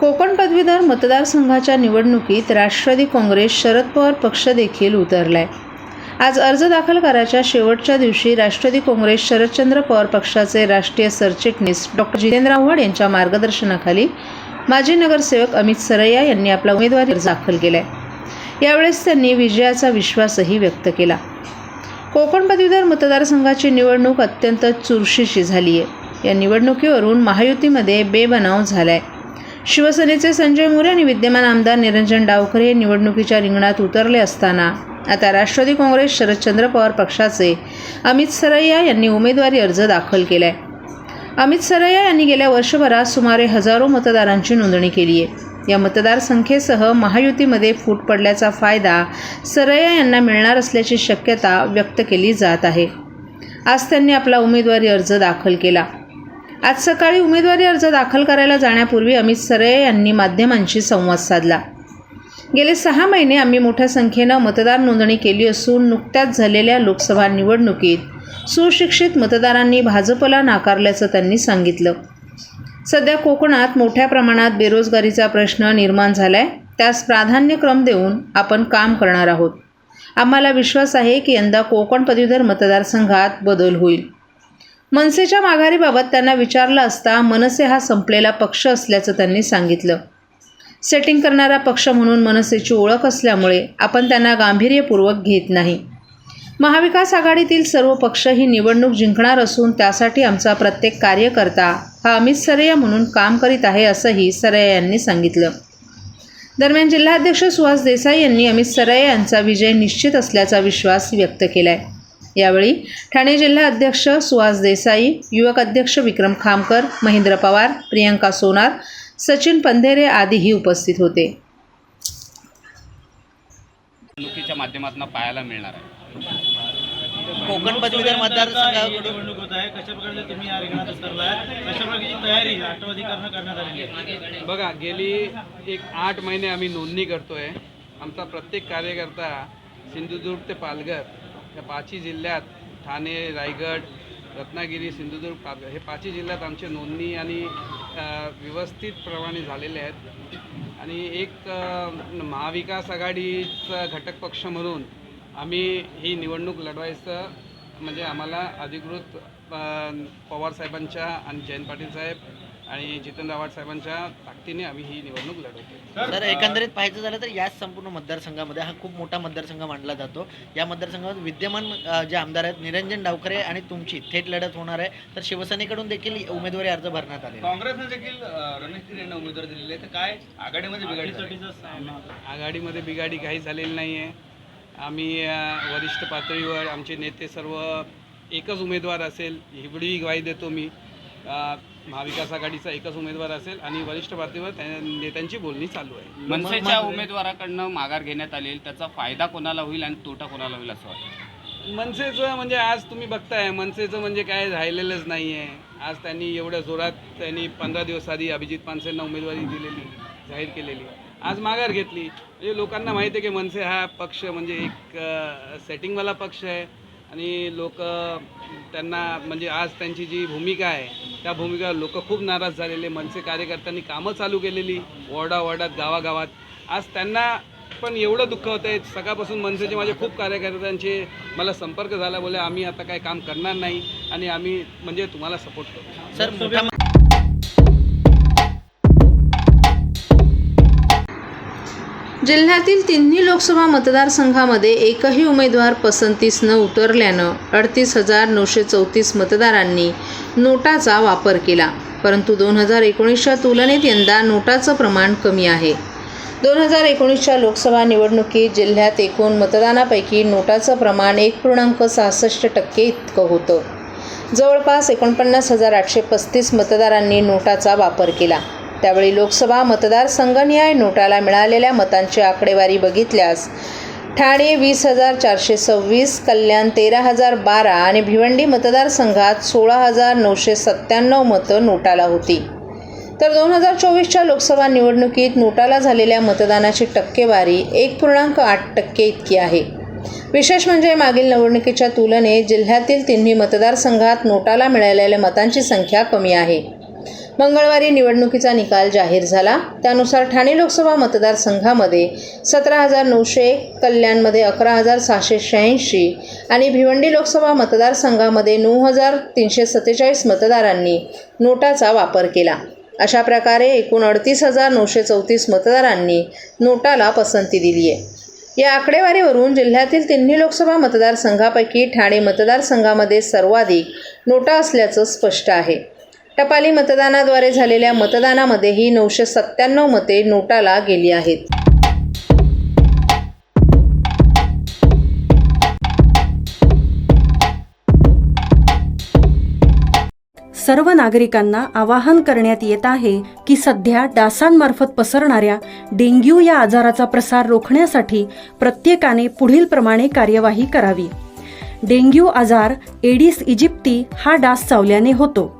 कोकण पदवीधर मतदारसंघाच्या निवडणुकीत राष्ट्रवादी काँग्रेस शरद पवार पक्ष देखील उतरलाय. आज अर्ज दाखल करायच्या शेवटच्या दिवशी राष्ट्रवादी काँग्रेस शरदचंद्र पवार पक्षाचे राष्ट्रीय सरचिटणीस डॉक्टर जितेंद्र आव्हाड यांच्या मार्गदर्शनाखाली माजी नगरसेवक अमित सरैया यांनी आपला उमेदवारी अर्ज दाखल केलाय. यावेळेस त्यांनी विजयाचा विश्वासही व्यक्त केला. कोकण पदवीधर मतदारसंघाची निवडणूक अत्यंत चुरशीची झाली आहे या निवडणुकीवरून महायुतीमध्ये बेबनाव झालाय. शिवसेनेचे संजय मोरे आणि विद्यमान आमदार निरंजन डावखरे हे निवडणुकीच्या रिंगणात उतरले असताना. आता राष्ट्रवादी काँग्रेस शरदचंद्र पवार पक्षाचे अमित सरैया यांनी उमेदवारी अर्ज दाखल केलाय. अमित सरैया यांनी गेल्या वर्षभरात सुमारे हजारो मतदारांची नोंदणी केली आहे. या मतदारसंख्येसह महायुतीमध्ये फूट पडल्याचा फायदा सरैया यांना मिळणार असल्याची शक्यता व्यक्त केली जात आहे. आज त्यांनी आपला उमेदवारी अर्ज दाखल केला. आज सकाळी उमेदवारी अर्ज दाखल करायला जाण्यापूर्वी अमित सरे यांनी माध्यमांशी संवाद साधला. गेले सहा महिने आम्ही मोठ्या संख्येनं मतदार नोंदणी केली असून नुकत्याच झालेल्या लोकसभा निवडणुकीत सुशिक्षित मतदारांनी भाजपला नाकारल्याचं त्यांनी सांगितलं. सध्या कोकणात मोठ्या प्रमाणात बेरोजगारीचा प्रश्न निर्माण झालाय. त्यास प्राधान्यक्रम देऊन आपण काम करणार आहोत. आम्हाला विश्वास आहे की यंदा कोकण पदवीधर मतदारसंघात बदल होईल. मनसेच्या माघारीबाबत त्यांना विचारलं असता मनसे हा संपलेला पक्ष असल्याचं त्यांनी सांगितलं. सेटिंग करणारा पक्ष म्हणून मनसेची ओळख असल्यामुळे आपण त्यांना गांभीर्यपूर्वक घेत नाही. महाविकास आघाडीतील सर्व पक्ष ही निवडणूक जिंकणार असून त्यासाठी आमचा प्रत्येक कार्यकर्ता हा अमित सरैया म्हणून काम करीत आहे असंही सरैया यांनी सांगितलं. दरम्यान जिल्हाध्यक्ष सुहास देसाई यांनी अमित सरैया यांचा विजय निश्चित असल्याचा विश्वास व्यक्त केला आहे यावेळी ठाणे जिल्हा अध्यक्ष सुहास देसाई युवक अध्यक्ष विक्रम खामकर महेंद्र पवार प्रियंका सोनार सचिन पंधेरे आदीही उपस्थित होते. निवडणुकीच्या माध्यमातून पाहायला मिळणार आहे. कोकण पदवीधर मतदारसंघाकडून निवडणूक होत आहे. कशा प्रकारे तुम्ही या रिंगणात उतरलाय कशा प्रकारची तयारी करण्यात आलेली आहे? बघा गेली एक आठ महिने आम्ही नोंदणी करतोय. आमचा प्रत्येक कार्यकर्ता सिंधुदुर्ग ते पालघर या पाचही जिल्ह्यात ठाणे रायगड रत्नागिरी सिंधुदुर्ग हे पाचही जिल्ह्यात आमचे नोंदणी आणि व्यवस्थितप्रमाणे झालेले आहेत. आणि एक महाविकास आघाडीचा घटक पक्ष म्हणून आम्ही ही निवडणूक लढवायचं म्हणजे आम्हाला अधिकृत पवार साहेबांच्या आणि जयंत पाटील साहेब आणि जितेंद्र आव्हाड साहेबांच्या ताकदीने आम्ही ही निवडणूक लढवतो तर एकंदरीत पाहायचं झालं तर याच संपूर्ण मतदारसंघामध्ये हा खूप मोठा मतदारसंघ मानला जातो. या मतदारसंघात विद्यमान जे आमदार आहेत निरंजन डावखरे आणि तुमची थेट लढत होणार आहे. तर शिवसेनेकडून देखील उमेदवारी अर्ज भरण्यात आले काँग्रेसने देखील अ, रणजित यांना उमेदवार दिलेले आहे. तर काय आघाडीमध्ये बिघाडी. आघाडीमध्ये बिघाडी काही झालेली नाही आहे. आम्ही वरिष्ठ पातळीवर आमचे नेते सर्व एकच उमेदवार असेल हिवडी ग्वाही देतो मी. महाविकास आघाडीचा एकच उमेदवार असेल आणि वरिष्ठ पातळीवर त्या नेत्यांची बोलणी चालू आहे. मनसेच्या उमेदवाराकडनं माघार घेण्यात आली त्याचा फायदा कोणाला होईल आणि तोटा कोणाला होईल असं वाटतं? मनसेचं म्हणजे आज तुम्ही बघताय मनसेचं म्हणजे काय राहिलेलंच नाही आहे आज त्यांनी एवढ्या जोरात त्यांनी पंधरा दिवस आधी अभिजित पानसेंना उमेदवारी दिलेली जाहीर केलेली. आज माघार घेतली. म्हणजे लोकांना माहिती आहे की मनसे हा पक्ष म्हणजे एक सेटिंगवाला पक्ष आहे. आणि लोक त्यांना म्हणजे आज त्यांची जी भूमिका आहे त्या भूमिका लोक खूप नाराज झालेले. मनसे कार्यकर्त्यांनी कामं चालू केलेली वॉर्डा वॉर्डात गावागावात. आज त्यांना पण एवढं दुःख होतं आहे. सकाळपासून मनसेचे माझे खूप कार्यकर्त्यांचे मला संपर्क झाला बोले आम्ही आता काय काम करणार नाही आणि आम्ही म्हणजे तुम्हाला सपोर्ट करू. सर जिल्ह्यातील तिन्ही लोकसभा मतदारसंघामध्ये एकही उमेदवार पसंतीस न उतरल्यानं अडतीस हजार नऊशे चौतीस मतदारांनी नोटाचा वापर केला. परंतु दोन हजार एकोणीसच्या तुलनेत यंदा नोटाचं प्रमाण कमी आहे. दोन हजार एकोणीसच्या लोकसभा निवडणुकीत जिल्ह्यात एकूण मतदानापैकी नोटाचं प्रमाण एक पूर्णांक सहासष्ट टक्के इतकं होतं. जवळपास एकोणपन्नास हजार आठशे पस्तीस मतदारांनी नोटाचा वापर केला. त्यावेळी लोकसभा मतदारसंघनिहाय नोटाला मिळालेल्या मतांची आकडेवारी बघितल्यास ठाणे वीस हजार चारशे सव्वीस कल्याण तेरा हजार बारा आणि भिवंडी मतदारसंघात सोळा हजार नऊशे सत्त्याण्णव मतं नोटाला होती. तर दोन हजार चोवीसच्या लोकसभा निवडणुकीत नोटाला झालेल्या मतदानाची टक्केवारी एक पूर्णांक आठ टक्के इतकी आहे. विशेष म्हणजे मागील निवडणुकीच्या तुलनेत जिल्ह्यातील तिन्ही मतदारसंघात नोटाला मिळालेल्या मतांची संख्या कमी आहे. मंगळवारी निवडणुकीचा निकाल जाहीर झाला. त्यानुसार ठाणे लोकसभा मतदारसंघामध्ये सतरा हजार नऊशे एक कल्याणमध्ये अकरा हजार सहाशे शहाऐंशी आणि भिवंडी लोकसभा मतदारसंघामध्ये नऊ हजार तीनशे सत्तेचाळीस मतदारांनी नोटाचा वापर केला. अशा प्रकारे एकूण अडतीस हजार नऊशे चौतीस मतदारांनी नोटाला पसंती दिली आहे. या आकडेवारीवरून जिल्ह्यातील तिन्ही लोकसभा मतदारसंघापैकी ठाणे मतदारसंघामध्ये सर्वाधिक नोटा असल्याचं स्पष्ट आहे. टपाली मतदानाद्वारे झालेल्या मतदानामध्येही नऊशे सत्त्याण्णव मते नोटाला गेली आहेत. सर्व नागरिकांना आवाहन करण्यात येत आहे की सध्या डासांमार्फत पसरणाऱ्या डेंग्यू या आजाराचा प्रसार रोखण्यासाठी प्रत्येकाने पुढीलप्रमाणे कार्यवाही करावी. डेंग्यू आजार एडिस इजिप्ती हा डास चावल्याने होतो.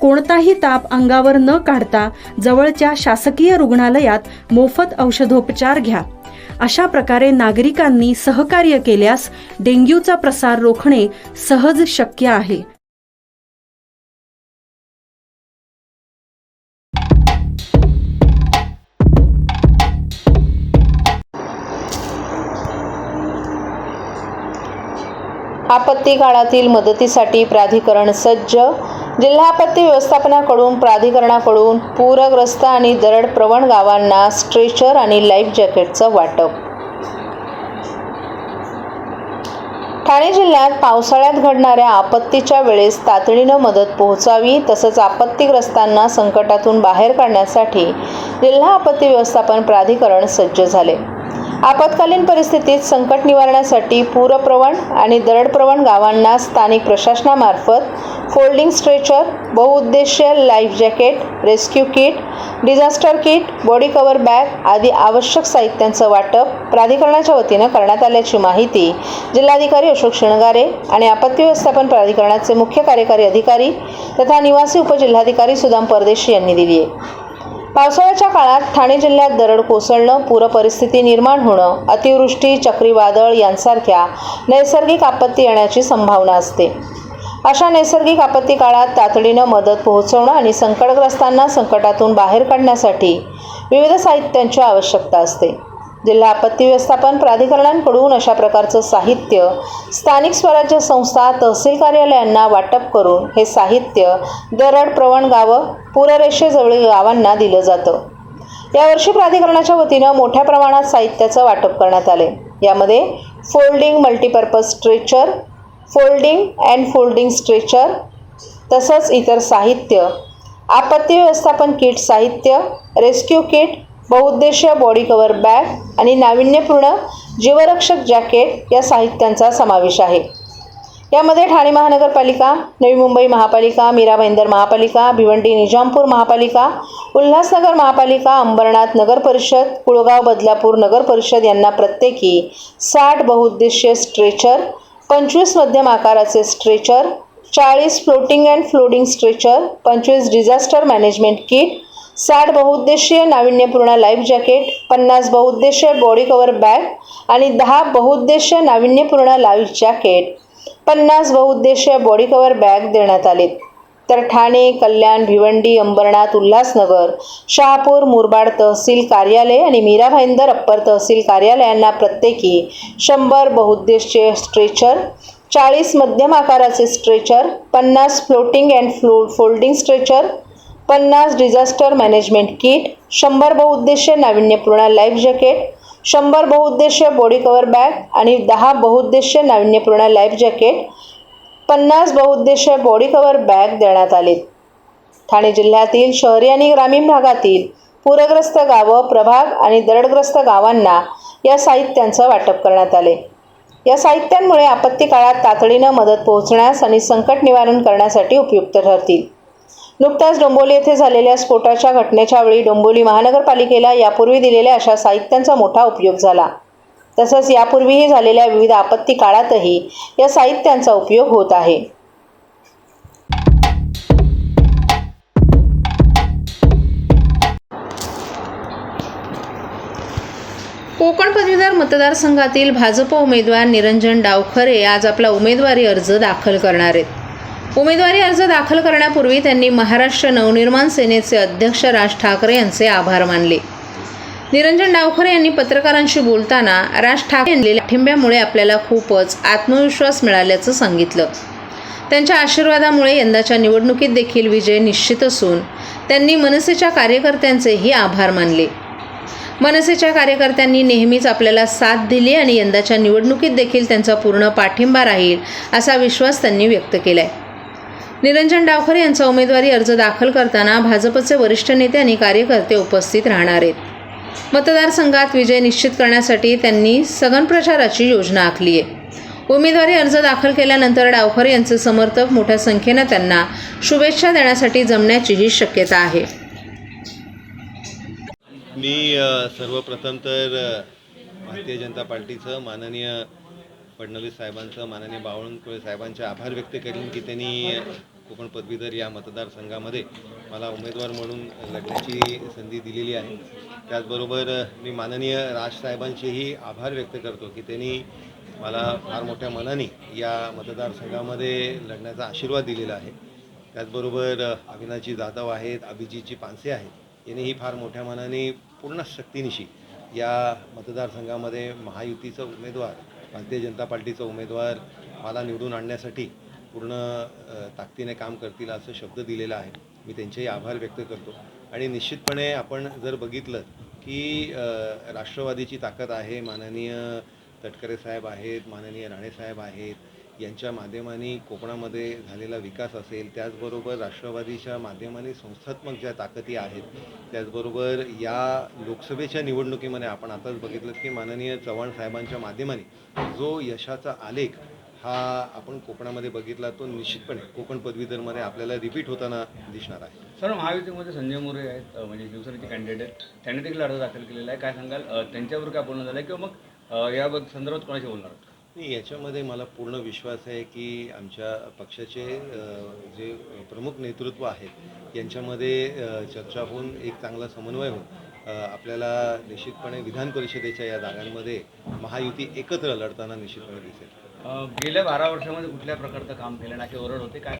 कोणताही ताप अंगावर न काढता जवळच्या शासकीय रुग्णालयात मोफत औषधोपचार घ्या. अशा प्रकारे नागरिकांनी सहकार्य केल्यास डेंग्यूचा प्रसार रोखणे सहज शक्य आहे. आपत्ती काळातील मदतीसाठी प्राधिकरण सज्ज जिल्हा आपत्ती व्यवस्थापनाकडून प्राधिकरणाकडून पूरग्रस्त आणि दरड प्रवण गावांना स्ट्रेचर आणि लाईफ जॅकेटचं वाटप. ठाणे जिल्ह्यात पावसाळ्यात घडणाऱ्या आपत्तीच्या वेळेस तातडीनं मदत पोहोचावी तसंच आपत्तीग्रस्तांना संकटातून बाहेर काढण्यासाठी जिल्हा आपत्ती व्यवस्थापन प्राधिकरण सज्ज झाले. आपत्कालीन परिस्थितीत संकट निवारण्यासाठी पूरप्रवण आणि दरडप्रवण गावांना स्थानिक प्रशासनामार्फत फोल्डिंग स्ट्रेचर बहुउद्देशीय life jacket rescue kit disaster kit body cover bag आदी आवश्यक साहित्यांचं वाटप प्राधिकरणाच्या वतीनं करण्यात आल्याची माहिती जिल्हाधिकारी अशोक शिणगारे आणि आपत्ती व्यवस्थापन प्राधिकरणाचे मुख्य कार्यकारी अधिकारी तथा निवासी उपजिल्हाधिकारी सुदाम परदेशी यांनी दिली आहे. पावसाळ्याच्या काळात ठाणे जिल्ह्यात दरड कोसळणं पूरपरिस्थिती निर्माण होणं अतिवृष्टी चक्रीवादळ यांसारख्या नैसर्गिक आपत्ती येण्याची संभावना असते. अशा नैसर्गिक आपत्ती काळात तातडीनं मदत पोहोचवणं आणि संकटग्रस्तांना संकटातून बाहेर काढण्यासाठी विविध साहित्यांची आवश्यकता असते. जिल्हा आपत्ती व्यवस्थापन प्राधिकरणांकडून अशा प्रकारचं साहित्य स्थानिक स्वराज्य संस्था तहसील कार्यालयांना वाटप करून हे साहित्य दरड प्रवण गावं पूररेषेजवळील गावांना दिलं जातं. यावर्षी प्राधिकरणाच्या वतीनं मोठ्या प्रमाणात साहित्याचं वाटप करण्यात आले. यामध्ये folding multipurpose stretcher folding and folding stretcher तसंच इतर साहित्य आपत्ती व्यवस्थापन किट साहित्य रेस्क्यू किट बहुउद्देशीय बॉडी कव्हर बॅग आणि नाविन्यपूर्ण जीवरक्षक जॅकेट या साहित्यांचा समावेश आहे. यामध्ये ठाणे महानगरपालिका नवी मुंबई महापालिका मीरा भाईंदर महापालिका भिवंडी निजामपूर महापालिका उल्हासनगर महापालिका अंबरनाथ नगर परिषद कुळगाव बदलापूर नगर परिषद यांना प्रत्येकी साठ बहुउद्देशीय स्ट्रेचर पंचवीस मध्यम आकाराचे स्ट्रेचर चाळीस फ्लोटिंग अँड फ्लोडिंग स्ट्रेचर पंचवीस डिझास्टर मॅनेजमेंट किट साठ बहुउद्देशीय नाविन्यपूर्ण लाईफ जॅकेट पन्नास बहुउद्देशीय बॉडी कवर बॅग आणि दहा बहुउद्देशीय नाविन्यपूर्ण लाईफ जॅकेट पन्नास बहुउद्देशीय बॉडी कवर बॅग देण्यात आले तर ठाणे कल्याण भिवंडी अंबरनाथ उल्हासनगर शहापूर मुरबाड तहसील कार्यालय आणि मीरा भाईंदर अप्पर तहसील कार्यालयांना प्रत्येकी शंभर बहुउद्देशीय स्ट्रेचर चाळीस मध्यम आकाराचे स्ट्रेचर पन्नास फ्लोटिंग अँड फ्लो फोल्डिंग स्ट्रेचर पन्नास डिझास्टर मॅनेजमेंट किट शंभर बहुउद्देशीय नाविन्यपूर्ण लाईफ जॅकेट शंभर बहुउद्देशीय बॉडी कवर बॅग आणि दहा बहुउद्देशीय नाविन्यपूर्ण लाईफ जॅकेट पन्नास बहुउद्देशीय बॉडी कवर बॅग देण्यात आलेत ठाणे जिल्ह्यातील शहरी आणि ग्रामीण भागातील पूरग्रस्त गावं प्रभाग आणि दरडग्रस्त गावांना या साहित्यांचं वाटप करण्यात आले. या साहित्यांमुळे आपत्ती काळात तातडीनं मदत पोहोचण्यास आणि संकट निवारण करण्यासाठी उपयुक्त ठरतील. नुकत्याच डोंबोली येथे झालेल्या स्फोटाच्या घटनेच्या वेळी डोंबोली महानगरपालिकेला यापूर्वी दिलेल्या अशा साहित्यांचा मोठा उपयोग झाला. तसंच यापूर्वीही झालेल्या विविध आपत्ती काळातही या साहित्यांचा उपयोग होत आहे. कोकण पदवीधर मतदारसंघातील भाजप उमेदवार निरंजन डावखरे आज आपला उमेदवारी अर्ज दाखल करणार आहेत. उमेदवारी अर्ज दाखल करण्यापूर्वी त्यांनी महाराष्ट्र नवनिर्माण सेनेचे अध्यक्ष राज ठाकरे यांचे आभार मानले. निरंजन डावखरे यांनी पत्रकारांशी बोलताना राज ठाकरे यांनी पाठिंब्यामुळे आपल्याला खूपच आत्मविश्वास मिळाल्याचं सांगितलं. त्यांच्या आशीर्वादामुळे यंदाच्या निवडणुकीत देखील विजय निश्चित असून त्यांनी मनसेच्या कार्यकर्त्यांचेही आभार मानले. मनसेच्या कार्यकर्त्यांनी नेहमीच आपल्याला साथ दिली आणि यंदाच्या निवडणुकीत देखील त्यांचा पूर्ण पाठिंबा राहील असा विश्वास त्यांनी व्यक्त केला आहे निरंजन डावखर यांचा उमेदवारी अर्ज दाखल करताना भाजपचे वरिष्ठ नेते आणि कार्यकर्ते उपस्थित राहणार आहेत. मतदारसंघात विजय निश्चित करण्यासाठी त्यांनी सघन प्रचाराची योजना आखली आहे. उमेदवारी अर्ज दाखल केल्यानंतर डावखर यांचे समर्थक मोठ्या संख्येनं त्यांना शुभेच्छा देण्यासाठी जमण्याचीही शक्यता आहे. मी सर्वप्रथम तर भारतीय जनता पार्टीचं माननीय फडणवीस साहेबांचं माननीय बावनकुळे साहेबांचे आभार व्यक्त करीन की त्यांनी कोकण पदवीधर या मतदारसंघामध्ये मला उमेदवार म्हणून लढण्याची संधी दिलेली आहे. त्याचबरोबर मी माननीय राज साहेबांचेही आभार व्यक्त करतो की त्यांनी मला फार मोठ्या मनाने या मतदारसंघामध्ये लढण्याचा आशीर्वाद दिलेला आहे. त्याचबरोबर अ, जाधव आहेत अभिजीतची पानसे आहेत यांनीही फार मोठ्या मनाने पूर्ण शक्तीनिशी या मतदारसंघामध्ये महायुतीचा उमेदवार भारतीय जनता पार्टीचा उमेदवार मला निवडून आणण्यासाठी पूर्ण ताकदीने काम करतील असं शब्द दिलेला आहे. मी त्यांचेही आभार व्यक्त करतो. आणि निश्चितपणे आपण जर बघितलं की राष्ट्रवादीची ताकद आहे माननीय तटकरे साहेब आहेत माननीय राणेसाहेब आहेत यांच्या माध्यमाने कोकणामध्ये झालेला विकास असेल त्याचबरोबर राष्ट्रवादीच्या माध्यमाने संस्थात्मक ज्या ताकदी आहेत त्याचबरोबर या लोकसभेच्या निवडणुकीमध्ये आपण आताच बघितलं की माननीय चव्हाण साहेबांच्या माध्यमाने जो यशाचा आलेख हा आपण कोकणामध्ये बघितला तो निश्चितपणे कोकण पदवीधरमध्ये आपल्याला रिपीट होताना दिसणार आहे. सर महायुतीमध्ये संजय मोरे आहेत म्हणजे शिवसेनेचे कॅन्डिडेट त्यांनी देखील अर्ज दाखल केलेला आहे. काय सांगाल? त्यांच्यावर काय बोलणं झालं किंवा मग या संदर्भात कोणाशी बोलणार नाही याच्यामध्ये मला पूर्ण विश्वास आहे की आमच्या पक्षाचे जे प्रमुख नेतृत्व आहेत यांच्यामध्ये चर्चा होऊन एक चांगला समन्वय होऊन आपल्याला निश्चितपणे विधान परिषदेच्या या जागांमध्ये महायुती एकत्र लढताना निश्चितपणे दिसेल. गेल्या बारा वर्षामध्ये कुठल्या प्रकारचं काम केलं? ना ओरड होते काय